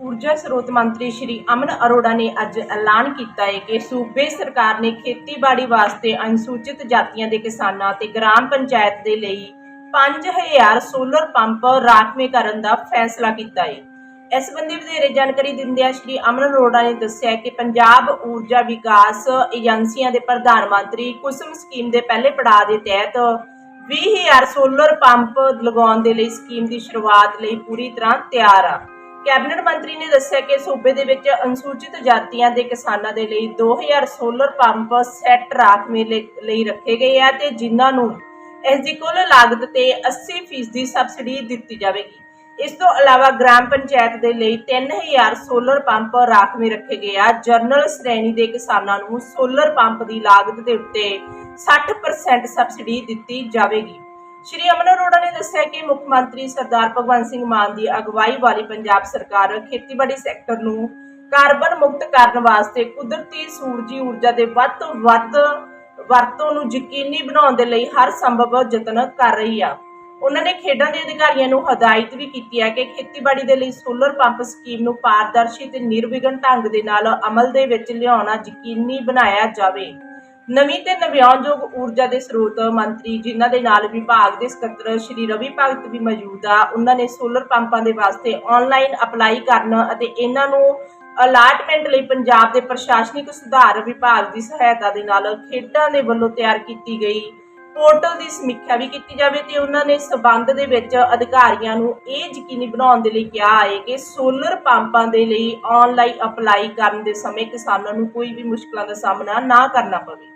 ਊਰਜਾ ਸਰੋਤ ਮੰਤਰੀ ਸ਼੍ਰੀ ਅਮਨ ਅਰੋੜਾ ਨੇ ਅੱਜ ਐਲਾਨ ਕੀਤਾ ਹੈ ਕਿ ਸੂਬੇ ਸਰਕਾਰ ਨੇ ਖੇਤੀਬਾੜੀ ਵਾਸਤੇ ਅਨੁਸੂਚਿਤ ਜਾਤੀਆਂ ਦੇ ਕਿਸਾਨਾਂ ਤੇ ਗ੍ਰਾਮ ਪੰਚਾਇਤ ਦੇ ਲਈ 5000 ਸੋਲਰ ਪੰਪ ਰਾਖਵੇਂ ਕਰਨ ਦਾ ਫੈਸਲਾ ਕੀਤਾ ਹੈ। ਇਸ ਸੰਬੰਧੀ ਵਧੇਰੇ ਜਾਣਕਾਰੀ ਦਿੰਦਿਆਂ ਸ਼੍ਰੀ ਅਮਨ ਅਰੋੜਾ ਨੇ ਦੱਸਿਆ ਕਿ ਪੰਜਾਬ ਊਰਜਾ ਵਿਕਾਸ ਏਜੰਸੀਆਂ ਦੇ ਪ੍ਰਧਾਨ ਮੰਤਰੀ ਕੁਸਮ ਸਕੀਮ ਦੇ ਪਹਿਲੇ ਪੜਾਅ ਦੇ ਤਹਿਤ 20000 ਸੋਲਰ ਪੰਪ ਲਗਾਉਣ ਦੇ ਲਈ ਸਕੀਮ ਦੀ ਸ਼ੁਰੂਆਤ ਲਈ ਪੂਰੀ ਤਰ੍ਹਾਂ ਤਿਆਰ ਆ। ਕੈਬਨਿਟ ਮੰਤਰੀ ਨੇ ਦੱਸਿਆ ਕਿ ਸੂਬੇ ਦੇ ਵਿੱਚ ਅਨੁਸੂਚਿਤ ਜਾਤੀਆਂ ਦੇ ਕਿਸਾਨਾਂ ਦੇ ਲਈ 2000 ਸੋਲਰ ਪੰਪ ਸੈੱਟ ਰਾਖਵੇਂ ਲਈ ਲਈ ਰੱਖੇ ਗਏ ਆ ਤੇ ਜਿਨ੍ਹਾਂ ਨੂੰ ਇਸ ਦੀ ਕੁੱਲ ਲਾਗਤ ਤੇ 80% ਦੀ ਸਬਸਿਡੀ ਦਿੱਤੀ ਜਾਵੇਗੀ। ਇਸ ਤੋਂ ਇਲਾਵਾ ਗ੍ਰਾਮ ਪੰਚਾਇਤ ਦੇ ਲਈ 3000 ਸੋਲਰ ਪੰਪ ਰਾਖਵੇਂ ਰੱਖੇ ਗਏ ਆ। ਜਰਨਲ ਸ਼੍ਰੇਣੀ ਦੇ ਕਿਸਾਨਾਂ ਨੂੰ ਸੋਲਰ ਪੰਪ ਦੀ ਲਾਗਤ ਦੇ ਉੱਤੇ 60% ਸਬਸਿਡੀ ਦਿੱਤੀ ਜਾਵੇਗੀ। ਸ਼੍ਰੀ ਅਮਨ ਅਰੋੜਾ ਨੇ ਦੱਸਿਆ ਕਿ ਮੁੱਖ ਮੰਤਰੀ ਸਰਦਾਰ ਭਗਵੰਤ ਸਿੰਘ ਮਾਨ ਦੀ ਅਗਵਾਈ ਵਾਲੀ ਪੰਜਾਬ ਸਰਕਾਰ ਖੇਤੀਬਾੜੀ ਸੈਕਟਰ ਨੂੰ ਕਾਰਬਨ ਮੁਕਤ ਕਰਨ ਵਾਸਤੇ ਕੁਦਰਤੀ ਸੂਰਜੀ ਊਰਜਾ ਦੇ ਵੱਧ ਤੋਂ ਵੱਧ ਵਰਤੋਂ ਨੂੰ ਯਕੀਨੀ ਬਣਾਉਣ ਦੇ ਲਈ ਹਰ ਸੰਭਵ ਯਤਨ ਕਰ ਰਹੀ ਆ। ਉਹਨਾਂ ਨੇ ਖੇਡਾਂ ਦੇ ਅਧਿਕਾਰੀਆਂ ਨੂੰ ਹਦਾਇਤ ਵੀ ਕੀਤੀ ਹੈ ਕਿ ਖੇਤੀਬਾੜੀ ਦੇ ਲਈ ਸੋਲਰ ਪੰਪ ਸਕੀਮ ਨੂੰ ਪਾਰਦਰਸ਼ੀ ਤੇ ਨਿਰਵਿਘਨ ਢੰਗ ਦੇ ਨਾਲ ਅਮਲ ਦੇ ਵਿੱਚ ਲਿਆਉਣਾ ਯਕੀਨੀ ਬਣਾਇਆ ਜਾਵੇ। ਨਵੀਂ ਤੇ ਨਵਿਆਉਣਯੋਗ ਊਰਜਾ ਦੇ ਸਰੋਤ ਮੰਤਰੀ ਜਿਨ੍ਹਾਂ ਦੇ ਨਾਲ ਵਿਭਾਗ ਦੇ ਸਕੱਤਰ ਸ਼੍ਰੀ ਰਵੀ ਭਗਤ ਵੀ ਮੌਜੂਦ ਆ, ਉਹਨਾਂ ਨੇ ਸੋਲਰ ਪੰਪਾਂ ਦੇ ਵਾਸਤੇ ਆਨਲਾਈਨ ਅਪਲਾਈ ਕਰਨ ਅਤੇ ਇਹਨਾਂ ਨੂੰ ਅਲਾਟਮੈਂਟ ਲਈ ਪੰਜਾਬ ਦੇ ਪ੍ਰਸ਼ਾਸਨਿਕ ਸੁਧਾਰ ਵਿਭਾਗ ਦੀ ਸਹਾਇਤਾ ਦੇ ਨਾਲ ਖੇਡਾਂ ਦੇ ਵੱਲੋਂ ਤਿਆਰ ਕੀਤੀ ਗਈ। ਪੋਰਟਲ ਦੀ ਸਮੀਖਿਆ ਵੀ ਕੀਤੀ ਜਾਵੇ ਤੇ ਉਹਨਾਂ ਨੇ ਸਬੰਧ ਦੇ ਵਿੱਚ ਅਧਿਕਾਰੀਆਂ ਨੂੰ ਇਹ ਯਕੀਨੀ ਬਣਾਉਣ ਦੇ ਲਈ ਕਿਹਾ ਹੈ ਕਿ ਸੋਲਰ ਪੰਪਾਂ ਦੇ ਲਈ ਆਨਲਾਈਨ ਅਪਲਾਈ ਕਰਨ ਦੇ ਸਮੇਂ ਕਿਸਾਨਾਂ ਨੂੰ ਕੋਈ ਵੀ ਮੁਸ਼ਕਲਾਂ ਦਾ ਸਾਹਮਣਾ ਨਾ ਕਰਨਾ ਪਵੇ।